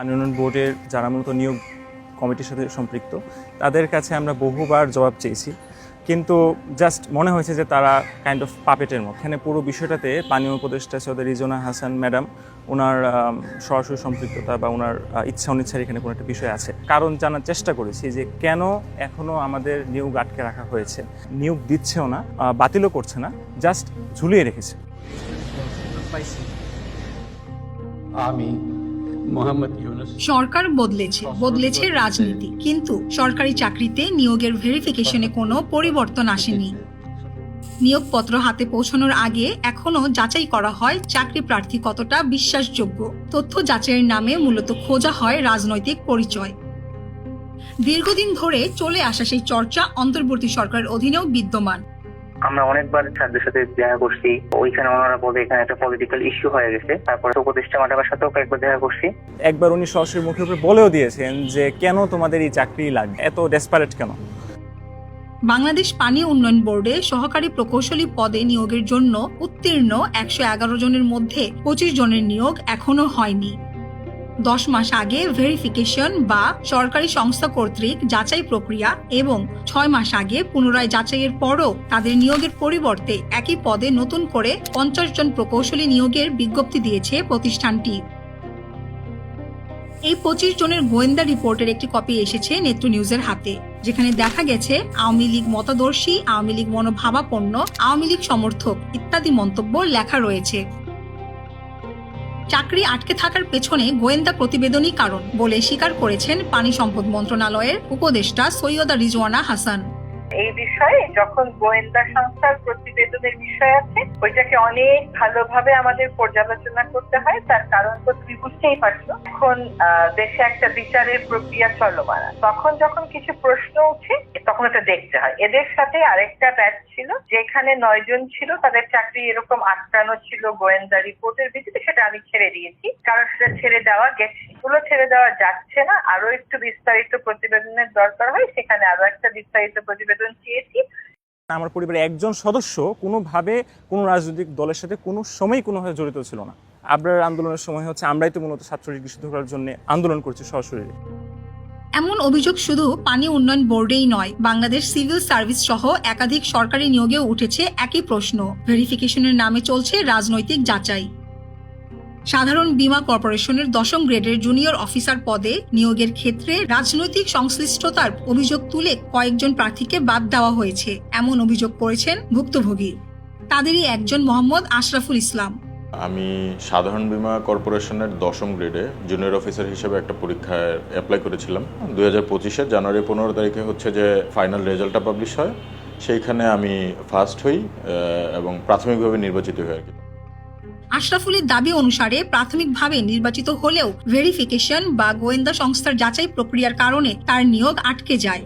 পানি উন্নয়ন বোর্ডের যারা মূলত নিয়োগ কমিটির সাথে সম্পৃক্ত, তাদের কাছে আমরা বহুবার জবাব চেয়েছি। কিন্তু জাস্ট মনে হয়েছে যে তারা কাইন্ড অফ পাপেটের মতো এখানে পুরো বিষয়টাতে পানীয় উপদেষ্টা সৌদি রিজনা হাসান ম্যাডাম, ওনার সরাসরি সম্পৃক্ততা বা ওনার ইচ্ছা অনিচ্ছার এখানে কোনো একটা বিষয় আছে। কারণ জানার চেষ্টা করেছি যে কেন এখনও আমাদের নিয়োগ আটকে রাখা হয়েছে। নিয়োগ দিচ্ছেও না বাতিলও করছে না জাস্ট ঝুলিয়ে রেখেছে। আমি সরকার বদলেছে বদলেছে রাজনীতি। কিন্তু সরকারি চাকরিতে নিয়োগের ভেরিফিকেশনে কোনো পরিবর্তন আসেনি। নিয়োগপত্র হাতে পৌঁছানোর আগে এখনও যাচাই করা হয় চাকরি প্রার্থী কতটা বিশ্বাসযোগ্য। তথ্য যাচাইয়ের নামে মূলত খোঁজা হয় রাজনৈতিক পরিচয়। দীর্ঘদিন ধরে চলে আসা সেই চর্চা অন্তর্বর্তী সরকারের অধীনেও বিদ্যমান। আমরা অনেকবার স্যারদের সাথে দেখা করছি। ওইখানে ওনারা বলে এখানে একটা পলিটিক্যাল ইস্যু হয়ে গেছে। তারপরে উপদেষ্টা ম্যাডামের সাথেও কয়েকবার দেখা করছি। একবার উনি সরাসরি মুখের উপরে বলেও দিয়েছেন যে কেন তোমাদের এই চাকরি লাগবে? এত ডেসপারেট কেন? বাংলাদেশ পানি উন্নয়ন বোর্ডে সহকারী প্রকৌশলী পদে নিয়োগের জন্য উত্তীর্ণ একশো এগারো জনের মধ্যে পঁচিশ জনের নিয়োগ এখনও হয়নি। দশ মাস আগে ভেরিফিকেশন বা সরকারি সংস্থা কর্তৃক যাচাই প্রক্রিয়া এবং ছয় মাস আগে পুনরায় যাচাইয়ের পরও তাদের নিয়োগের পরিবর্তে একই পদে নতুন করে পঞ্চাশ জন প্রকৌশলী নিয়োগের বিজ্ঞপ্তি দিয়েছে প্রতিষ্ঠানটি। এই পঁচিশ জনের গোয়েন্দা রিপোর্টের একটি কপি এসেছে নেত্র নিউজের হাতে, যেখানে দেখা গেছে আওয়ামী লীগ মতাদর্শী, আওয়ামী লীগ মনোভাবাপন্ন, আওয়ামী লীগ সমর্থক ইত্যাদি মন্তব্য লেখা রয়েছে। চাকরি আটকে থাকার পেছনে গোয়েন্দা প্রতিবেদনই কারণ বলে স্বীকার করেছেন পানি সম্পদ মন্ত্রণালয়ের উপদেষ্টা সৈয়দা রিজওয়ানা হাসান। এই বিষয়ে, যখন গোয়েন্দা সংস্থার প্রতিবেদনের বিষয় আছে, ওইটাকে অনেক ভালোভাবে আমাদের পর্যালোচনা করতে হয়, তার কারণ তো তুমি বুঝতেই পারছ, এখন দেশে একটা বিচারের প্রক্রিয়া চলমান। তখন যখন কিছু প্রশ্ন উঠে, তখন এটা দেখতে হয়। এদের সাথে আরেকটা ব্যাচ ছিল, যেখানে নয় জন ছিল, তাদের চাকরি এরকম আটকানো ছিল গোয়েন্দা রিপোর্টের ভিত্তিতে, সেটা আমি ছেড়ে দিয়েছি। কারণ সেটা ছেড়ে দেওয়া গেছে। এগুলো ছেড়ে দেওয়া যাচ্ছে না। আরও একটু বিস্তারিত প্রতিবেদনের দরকার হয় সেখানে আরও একটা বিস্তারিত প্রতিবেদন চেয়েছি। আমার পরিবারের একজন সদস্য কোনোভাবে কোনো রাজনৈতিক দলের সাথে কোনো সময় কোনোভাবে জড়িত ছিল না। আবরার আন্দোলনের সময় হচ্ছে আমরাই তো মূলত ছাত্রলীগ বিশুদ্ধ করার জন্য আন্দোলন করছি সরাসরি এমন অভিযোগ শুধু পানি উন্নয়ন বোর্ডেই নয় বাংলাদেশ সিভিল সার্ভিস সহ একাধিক সরকারি নিয়োগেও উঠেছে একই প্রশ্ন। ভেরিফিকেশনের নামে চলছে রাজনৈতিক যাচাই। সাধারণ বীমা কর্পোরেশনের দশম গ্রেডের জুনিয়র অফিসার পদে নিয়োগের ক্ষেত্রে রাজনৈতিক সংশ্লিষ্টতার অভিযোগ তুলে কয়েকজন প্রার্থীকে বাদ দেওয়া হয়েছে, এমন অভিযোগ করেছেন ভুক্তভোগী। তাদেরই একজন মোহাম্মদ আশরাফুল ইসলাম। আমি সাধারণ বীমা কর্পোরেশনের দশম গ্রেডে জুনিয়র অফিসার হিসেবে একটা পরীক্ষায় অ্যাপ্লাই করেছিলাম। দুই হাজার পঁচিশের জানুয়ারি পনেরো তারিখে হচ্ছে যে ফাইনাল রেজাল্টটা পাবলিশ হয়, সেইখানে আমি ফার্স্ট হই এবং প্রাথমিকভাবে নির্বাচিত হই আর কি। আশরাফুলের দাবি অনুসারে প্রাথমিকভাবে নির্বাচিত হলেও ভেরিফিকেশন বা গোয়েন্দা সংস্থার যাচাই প্রক্রিয়ার কারণে তার নিয়োগ আটকে যায়।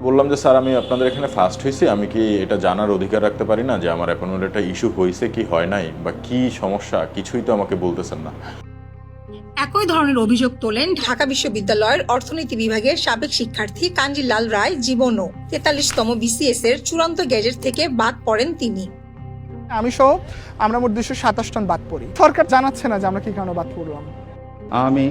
বললাম যে স্যার আমি আপনাদের এখানে ফার্স্ট হয়েছি। আমি কি এটা জানার অধিকার রাখতে পারি না যে আমার এখন একটা ইস্যু হয়েছে কি হয় নাই? বা কি সমস্যা? কিছুই তো আমাকে বলতেছেন না। একই ধরনের অভিযোগ তোলেন ঢাকা বিশ্ববিদ্যালয়ের অর্থনীতি বিভাগের সাবেক শিক্ষার্থী কাঞ্জিলাল রায় জীবনও। তেতাল্লিশতম বিসিএস এর চূড়ান্ত গ্যাজেট থেকে বাদ পড়েন তিনি। আমি সহ আমরা মোট দুশো সাতাশ টন বাদ পড়ি। সরকার জানাচ্ছে না যে আমরা কি কারণে বাদ পড়লাম। আমি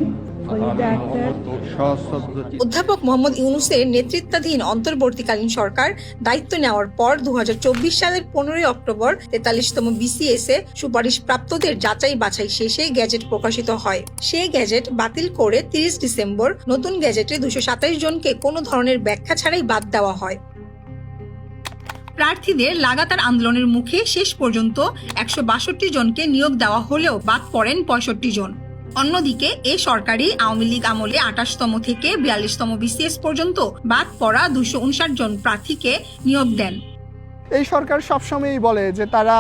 অধ্যাপক মোহাম্মদ ইউনুসের নেতৃত্বাধীন অন্তর্বর্তীকালীন সরকার দায়িত্ব নেওয়ার পর দু হাজার চব্বিশ সালের পনেরোই অক্টোবর তেতাল্লিশতম বিসিএস এ সুপারিশ প্রাপ্তদের যাচাই বাছাই শেষে গ্যাজেট প্রকাশিত হয়। সেই গ্যাজেট বাতিল করে তিরিশ ডিসেম্বর নতুন গ্যাজেটে দুশো সাতাইশ জনকে কোনো ধরনের ব্যাখ্যা ছাড়াই বাদ দেওয়া হয়। প্রার্থীদের লাগাতার আন্দোলনের মুখে শেষ পর্যন্ত একশো বাষট্টি জনকে নিয়োগ দেওয়া হলেও বাদ পড়েন পঁয়ষট্টি জন। অন্যদিকে এ সরকারি আওয়ামী লীগ আমলে আঠাশতম থেকে বিয়াল্লিশতম বিসিএস পর্যন্ত বাদ পড়া দুশো উনষাট জন প্রার্থীকে নিয়োগ দেন। এই সরকার সবসময়ই বলে যে তারা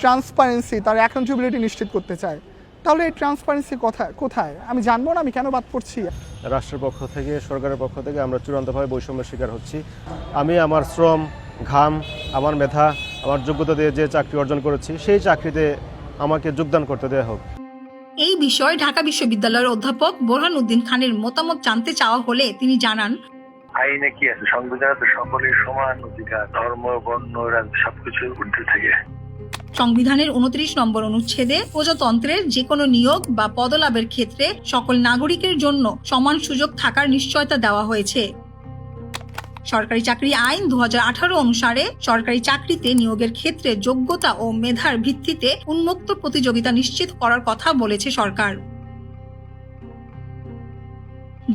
ট্রান্সপারেন্সি তার অ্যাকাউন্টেবিলিটি নিশ্চিত করতে চায়। তাহলে এই ট্রান্সপারেন্সি কোথায় কোথায়? আমি জানব না আমি কেন বাদ পড়ছি? রাষ্ট্রের পক্ষ থেকে সরকারের পক্ষ থেকে আমরা চূড়ান্তভাবে বৈষম্যের শিকার হচ্ছি। আমি আমার শ্রম ঘাম আমার মেধা আমার যোগ্যতা দিয়ে যে চাকরি অর্জন করেছি সেই চাকরিতে আমাকে যোগদান করতে দেওয়া হোক। এই বিষয়ে ঢাকা বিশ্ববিদ্যালয়ের অধ্যাপক বোরহান উদ্দিন খানের মতামত জানতে চাওয়া হলে তিনি জানান আইনে কি আছে? সংবিধানে তো সকলের সমান অধিকার ধর্ম বর্ণ সবকিছু ঊর্ধ্বে থেকে। সংবিধানের উনত্রিশ নম্বর অনুচ্ছেদে প্রজাতন্ত্রের যে কোনো নিয়োগ বা পদলাভের ক্ষেত্রে সকল নাগরিকের জন্য সমান সুযোগ থাকার নিশ্চয়তা দেওয়া হয়েছে। সরকারি চাকরি আইন দু হাজার আঠারো অনুসারে সরকারি চাকরিতে নিয়োগের ক্ষেত্রে যোগ্যতা ও মেধার ভিত্তিতে উন্মুক্ত প্রতিযোগিতা নিশ্চিত করার কথা বলেছে সরকার।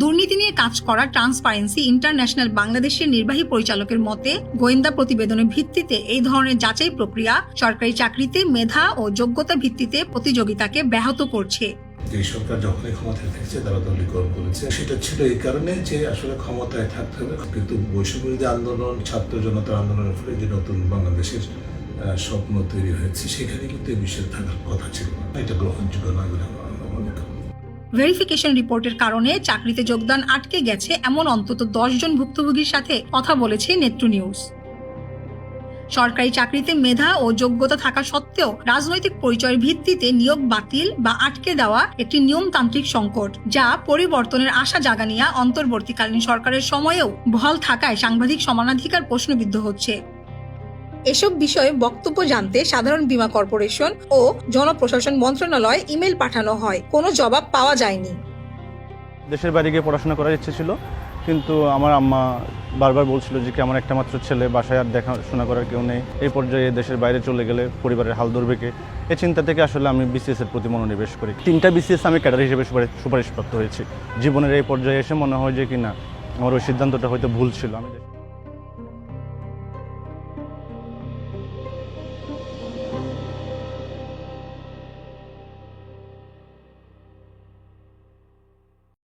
দুর্নীতি নিয়ে কাজ করা ট্রান্সপারেন্সি ইন্টারন্যাশনাল বাংলাদেশের নির্বাহী পরিচালকের মতে, গোয়েন্দা প্রতিবেদনের ভিত্তিতে এই ধরনের যাচাই প্রক্রিয়া সরকারি চাকরিতে মেধা ও যোগ্যতা ভিত্তিতে প্রতিযোগিতাকে ব্যাহত করছে। যে সরকার যখনই ক্ষমতায় থেকেছে তারা দলীকরণ করেছে। সেটা ছিল এই কারণে যে আসলে ক্ষমতায় থাকতে হবে। কিন্তু বৈষম্যবিরোধী আন্দোলন, ছাত্র জনতা আন্দোলনের ফলে যে নতুন বাংলাদেশের স্বপ্ন তৈরি হয়েছে, সেখানে কিন্তু এই বিষয়ে থাকার কথা ছিল না। এটা গ্রহণযোগ্য নয় বলে মনে করি। ভেরিফিকেশন রিপোর্টের কারণে চাকরিতে যোগদান আটকে গেছে এমন অন্তত দশ জন ভুক্তভোগীর সাথে, কথা বলেছে নেত্র নিউজ। সরকারি চাকরিতে মেধা ও যোগ্যতা থাকা সত্ত্বেও রাজনৈতিক পরিচয়ের ভিত্তিতে নিয়োগ বাতিল বা আটকে দেওয়া একটি নিয়মতান্ত্রিক সংকট, যা পরিবর্তনের আশা জাগানিয়া অন্তর্বর্তীকালীন সরকারের সময়েও বহাল থাকায় সাংবাদিক সমানাধিকার প্রশ্নবিদ্ধ হচ্ছে। এসব বিষয়ে বক্তব্য জানতে সাধারণ বীমা কর্পোরেশন ও জনপ্রশাসন মন্ত্রণালয় ইমেল পাঠানো হয়। কোনো জবাব পাওয়া যায়নি। দেশের বাইরে গিয়ে পড়াশোনা করার ইচ্ছে ছিল, কিন্তু আমার আম্মা বারবার বলছিল যে কি আমার একটা মাত্র ছেলে, বাসায় আর দেখাশোনা করার কেউ নেই। এই পর্যায়ে দেশের বাইরে চলে গেলে পরিবারের হাল ধরবে কে? এই চিন্তা থেকে আসলে আমি বিসিএস এর প্রতি মনোনিবেশ করি। তিনটা বিসিএস আমি ক্যাডার হিসেবে সুপারিশ, সুপারিশপ্রাপ্ত হয়েছি। জীবনের এই পর্যায়ে এসে মনে হয় যে কি না আমার ওই সিদ্ধান্তটা হয়তো ভুল ছিল। আমি